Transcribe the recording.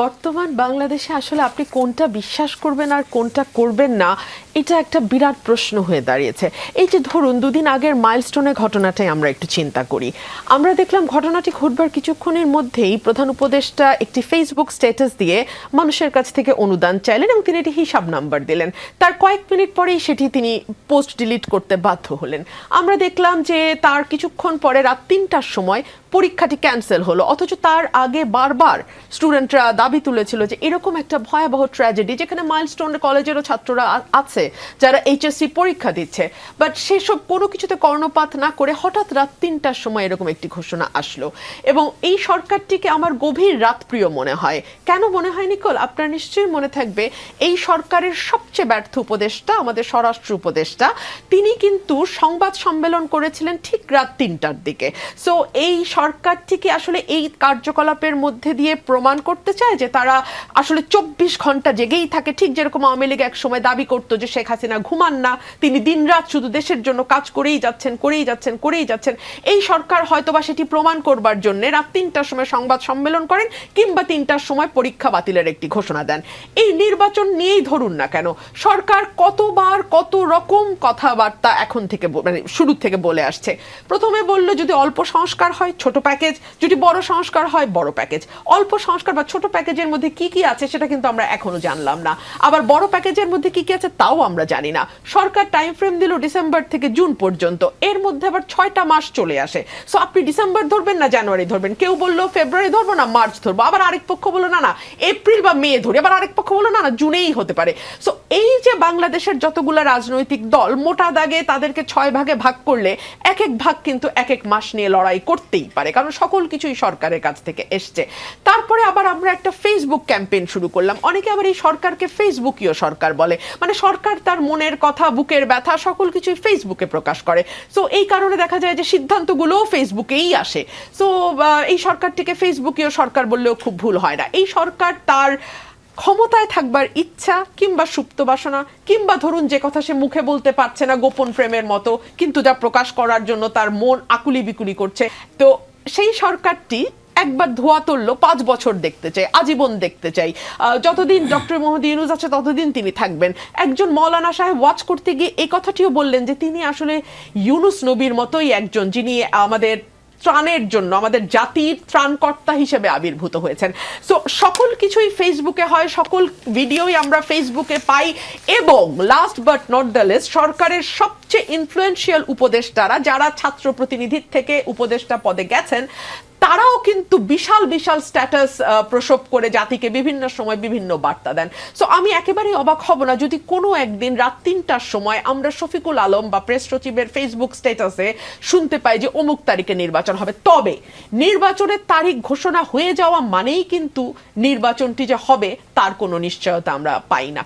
বর্তমান বাংলাদেশে আসলে আপনি কোনটা বিশ্বাস করবেন আর কোনটা করবেন না, এটা একটা বিরাট প্রশ্ন হয়ে দাঁড়িয়েছে। এই যে ধরুন, দুদিন আগের মাইলস্টোনের ঘটনাটাই আমরা একটু চিন্তা করি। আমরা দেখলাম ঘটনাটি ঘটবার কিছুক্ষণের মধ্যেই প্রধান উপদেষ্টা একটি ফেসবুক স্ট্যাটাস দিয়ে মানুষের কাছ থেকে অনুদান চাইলেন এবং তিনি একটি হিসাব নাম্বার দিলেন। তার কয়েক মিনিট পরেই সেটি তিনি পোস্ট ডিলিট করতে বাধ্য হলেন। আমরা দেখলাম যে তার কিছুক্ষণ পরে রাত তিনটার সময় পরীক্ষাটি ক্যান্সেল হলো। অথচ তার আগে বারবার স্টুডেন্টরা দাবি তুলেছিল যে এরকম একটা ভয়াবহ ট্র্যাজেডি যেখানে মাইলস্টোন কলেজেরও ছাত্ররা আছে যারা এইচএসসি পরীক্ষা দিচ্ছে। বাট সেসব কোনো কিছুতে কর্ণপাত না করে হঠাৎ রাত তিনটার সময় এরকম একটি ঘোষণা আসলো। এবং এই সরকারটিকে আমার গভীর রাতপ্রিয় মনে হয়। কেন মনে হয়, নিকল? আপনার নিশ্চয়ই মনে থাকবে, এই সরকারের সবচেয়ে ব্যর্থ উপদেষ্টা, আমাদের স্বরাষ্ট্র উপদেষ্টা, তিনি কিন্তু সংবাদ সম্মেলন করেছিলেন ঠিক রাত তিনটার দিকে। সো এই সরকারটিকে আসলে এই কার্যকলাপের মধ্যে দিয়ে প্রমাণ করতে চায় যে তারা আসলে চব্বিশ ঘণ্টা জেগেই থাকে। ঠিক যেরকম আওয়ামী লীগ একসময় দাবি করতো যে শেখ হাসিনা ঘুমান না, তিনি দিনরাত শুধু দেশের জন্য কাজ করেই যাচ্ছেন করেই যাচ্ছেন করেই যাচ্ছেন। এই সরকার হয়তোবা সেটি প্রমাণ করবার জন্য রাত তিনটার সময় সংবাদ সম্মেলন করেন কিংবা তিনটার সময় পরীক্ষা বাতিলের একটি ঘোষণা দেন। এই নির্বাচন নিয়েই ধরুন না কেন, সরকার কতবার কত রকম কথাবার্তা এখন থেকে মানে শুরু থেকে বলে আসছে। প্রথমে বলল যদি অল্প সংস্কার হয় ছোট প্যাকেজ, যদি বড় সংস্কার হয়, বড় প্যাকেজ। অল্প সংস্কার বা ছোট প্যাকেজের মধ্যে কি কি আছে, সেটা কিন্তু আমরা এখনও জানলাম না। আবার বড় প্যাকেজের মধ্যে কি কি আছে, তাও আমরা জানি না। সরকার টাইম ফ্রেম দিল ডিসেম্বর থেকে জুন পর্যন্ত। এর মধ্যে আবার ছয়টা মাস চলে আসে। সো আপনি ডিসেম্বর ধরবেন না, জানুয়ারি ধরবেন? কেউ বলল, ফেব্রুয়ারি ধরবো না, মার্চ ধরবো। আবার আরেক পক্ষ বলল, না না, এপ্রিল বা মে ধরি। আবার আরেক পক্ষ বলল, না না, জুনেই হতে পারে। সো এই যে বাংলাদেশের যতগুলো রাজনৈতিক দল, মোটা দাগে তাদেরকে ছয় ভাগে ভাগ করলে এক এক ভাগ কিন্তু এক এক মাস নিয়ে লড়াই করতেই পারে, কারণ সকল কিছুই সরকারের কাছ থেকে এসছে। তারপরে আবার আমরা একটা ফেসবুক ক্যাম্পেইন শুরু করলাম। অনেকে আবার এই সরকারকে ফেসবুকীয় সরকার বলে। মানে সরকার তার মনের কথা, বুকের ব্যথা, সকল কিছুই ফেসবুকে প্রকাশ করে। সো এই কারণে দেখা যায় যে সিদ্ধান্তগুলোও ফেসবুকেই আসে। সো এই সরকারটিকে ফেসবুকীয় সরকার বললেও খুব ভুল হয় না। এই সরকার তার ক্ষমতায় থাকবার ইচ্ছা কিংবা সুপ্ত বাসনা, কিংবা ধরুন যে কথা সে মুখে বলতে পারছে না গোপন প্রেমের মতো, কিন্তু যা প্রকাশ করার জন্য তার মন আকুলি বিকুলি করছে। তো সেই সরকারটি একবার ধোয়া তুললো, পাঁচ বছর দেখতে চাই, আজীবন দেখতে চাই। যতদিন ডক্টর মোহাম্মদ ইউনুস আছে, ততদিন তিনি থাকবেন। একজন মৌলানা সাহেব ওয়াচ করতে গিয়ে এই কথাটিও বললেন যে তিনি আসলে ইউনুস নবীর মতোই একজন যিনি আমাদের ত্রাণের জন্য, আমাদের জাতির ত্রাণকর্তা হিসেবে আবির্ভূত হয়েছেন। সো সকল কিছুই ফেসবুকে হয়, সকল ভিডিওই আমরা ফেসবুকে পাই এবং last but not the least সরকারের সবচেয়ে ইনফ্লুয়েন্সিয়াল উপদেষ্টারা, যারা ছাত্র প্রতিনিধির থেকে উপদেষ্টা পদে গেছেন তারাও কিন্তু বিশাল বিশাল স্ট্যাটাস প্রসব করে জাতিকে বিভিন্ন সময় বিভিন্ন বার্তা দেন। সো আমি একেবারেই অবাক হব না যদি কোনো একদিন রাত তিনটার সময় আমরা শফিকুল আলম বা প্রেস সচিবের ফেসবুক স্ট্যাটাসে শুনতে পাই যে অমুক তারিখে নির্বাচন হবে। তবে নির্বাচনের তারিখ ঘোষণা হয়ে যাওয়া মানেই কিন্তু নির্বাচনটি যে হবে তার কোনো নিশ্চয়তা আমরা পাই না।